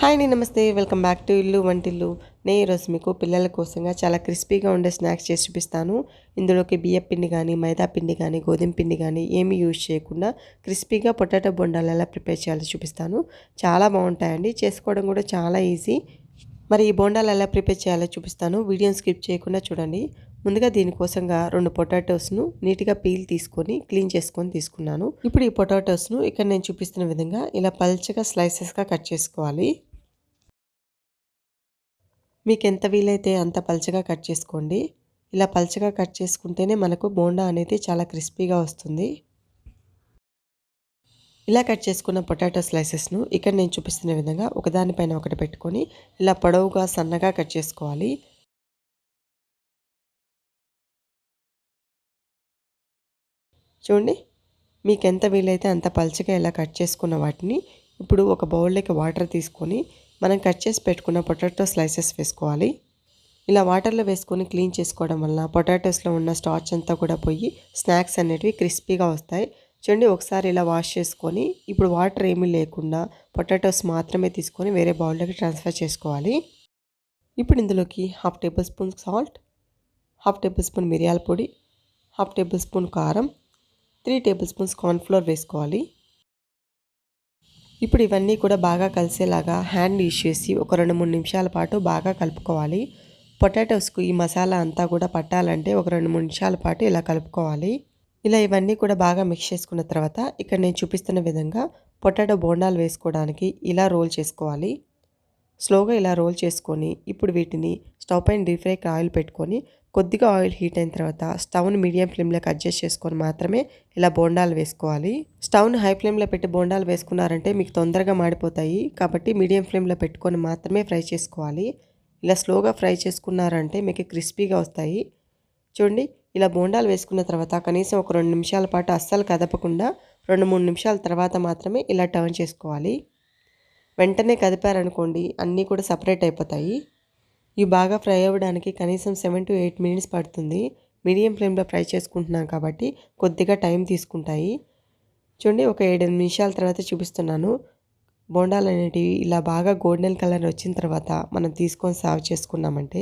Hi అండి నమస్తే. Welcome back to ఇల్లు వంటిల్లు. నేను ఈరోజు మీకు పిల్లల కోసంగా చాలా క్రిస్పీగా ఉండే స్నాక్స్ చేసి చూపిస్తాను. ఇందులోకి బియ్య పిండి కానీ మైదా పిండి కానీ గోధుమ పిండి కానీ ఏమీ యూజ్ చేయకుండా క్రిస్పీగా పొటాటో బొండాలు ఎలా ప్రిపేర్ చేయాలో చూపిస్తాను. చాలా బాగుంటాయండి. చేసుకోవడం కూడా చాలా ఈజీ. మరి ఈ బొండాలు ఎలా ప్రిపేర్ చేయాలో చూపిస్తాను. వీడియోని స్కిప్ చేయకుండా చూడండి. ముందుగా దీనికోసంగా రెండు పొటాటోస్ను నీట్గా పీల్ తీసుకొని క్లీన్ చేసుకొని తీసుకున్నాను. ఇప్పుడు ఈ పొటాటోస్ను ఇక్కడ నేను చూపిస్తున్న విధంగా ఇలా పల్చగా స్లైసెస్గా కట్ చేసుకోవాలి. మీకు ఎంత వీలైతే అంత పల్చగా కట్ చేసుకోండి. ఇలా పల్చగా కట్ చేసుకుంటేనే మనకు బోండా అనేది చాలా క్రిస్పీగా వస్తుంది. ఇలా కట్ చేసుకున్న పొటాటో స్లైసెస్ను ఇక్కడ నేను చూపిస్తున్న విధంగా ఒకదానిపైన ఒకటి పెట్టుకొని ఇలా పొడవుగా సన్నగా కట్ చేసుకోవాలి. చూడండి మీకు ఎంత వీలైతే అంత పలుచగా ఇలా కట్ చేసుకున్న వాటిని ఇప్పుడు ఒక బౌల్లోకి వాటర్ తీసుకొని మనం కట్ చేసి పెట్టుకున్న పొటాటో స్లైసెస్ వేసుకోవాలి. ఇలా వాటర్లో వేసుకొని క్లీన్ చేసుకోవడం వల్ల పొటాటోస్లో ఉన్న స్టార్చ్ అంతా కూడా పోయి స్నాక్స్ అనేటివి క్రిస్పీగా వస్తాయి. చూడండి ఒకసారి ఇలా వాష్ చేసుకొని ఇప్పుడు వాటర్ ఏమీ లేకుండా పొటాటోస్ మాత్రమే తీసుకొని వేరే బౌల్లోకి ట్రాన్స్ఫర్ చేసుకోవాలి. ఇప్పుడు ఇందులోకి half tablespoon salt half tablespoon మిరియాల పొడి హాఫ్ టేబుల్ స్పూన్ కారం త్రీ టేబుల్ స్పూన్స్ కార్న్ఫ్లోర్ వేసుకోవాలి. ఇప్పుడు ఇవన్నీ కూడా బాగా కలిసేలాగా హ్యాండ్ యూజ్ చేసి ఒక రెండు మూడు నిమిషాల పాటు బాగా కలుపుకోవాలి. పొటాటోస్కు ఈ మసాలా అంతా కూడా పట్టాలంటే ఒక రెండు మూడు నిమిషాల పాటు ఇలా కలుపుకోవాలి. ఇలా ఇవన్నీ కూడా బాగా మిక్స్ చేసుకున్న తర్వాత ఇక్కడ నేను చూపిస్తున్న విధంగా పొటాటో బోండాలు వేసుకోవడానికి ఇలా రోల్ చేసుకోవాలి. స్లోగా ఇలా రోల్ చేసుకొని ఇప్పుడు వీటిని స్టవ్ పైన డీప్ ఫ్రైకి ఆయిల్ పెట్టుకొని కొద్దిగా ఆయిల్ హీట్ అయిన తర్వాత స్టవ్ను మీడియం ఫ్లేమ్లోకి అడ్జస్ట్ చేసుకొని మాత్రమే ఇలా బోండాలు వేసుకోవాలి. స్టవ్ను హై ఫ్లేమ్లో పెట్టి బోండాలు వేసుకున్నారంటే మీకు తొందరగా మాడిపోతాయి. కాబట్టి మీడియం ఫ్లేమ్లో పెట్టుకొని మాత్రమే ఫ్రై చేసుకోవాలి. ఇలా స్లోగా ఫ్రై చేసుకున్నారంటే మీకు క్రిస్పీగా వస్తాయి. చూడండి ఇలా బోండాలు వేసుకున్న తర్వాత కనీసం ఒక రెండు నిమిషాల పాటు అస్సలు కదపకుండా రెండు మూడు నిమిషాల తర్వాత మాత్రమే ఇలా టర్న్ చేసుకోవాలి. వెంటనే కదిపారనుకోండి అన్నీ కూడా సపరేట్ అయిపోతాయి. ఇవి బాగా ఫ్రై అవ్వడానికి కనీసం సెవెన్ టు ఎయిట్ మినిట్స్ పడుతుంది. మీడియం ఫ్లేమ్లో ఫ్రై చేసుకుంటున్నాం కాబట్టి కొద్దిగా టైం తీసుకుంటాయి. చూడండి ఒక ఏడు నిమిషాల తర్వాత చూపిస్తున్నాను. బోండాలు అనేటివి ఇలా బాగా గోల్డెన్ కలర్ వచ్చిన తర్వాత మనం తీసుకొని సర్వ్ చేసుకున్నామంటే.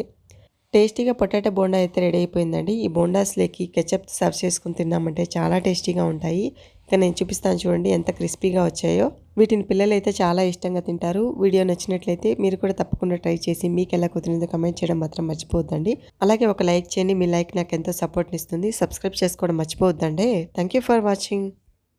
టేస్టీగా పొటాటో బోండా అయితే రెడీ అయిపోయిందండి. ఈ బోండాస్లోకి కెచప్ సర్వ్ చేసుకుని తిన్నామంటే చాలా టేస్టీగా ఉంటాయి. ఇక నేను చూపిస్తాను చూడండి ఎంత క్రిస్పీగా వచ్చాయో. వీటిని పిల్లలైతే చాలా ఇష్టంగా తింటారు. వీడియో నచ్చినట్లయితే మీరు కూడా తప్పకుండా ట్రై చేసి మీకు ఎలా కుదిరిందో కమెంట్ చేయడం మాత్రం మర్చిపోద్దండి అలాగే ఒక లైక్ చేయండి. మీ లైక్ నాకు ఎంతో సపోర్ట్ని ఇస్తుంది సబ్స్క్రైబ్ చేసుకోవడం మర్చిపోవద్దండి. Thank for watching.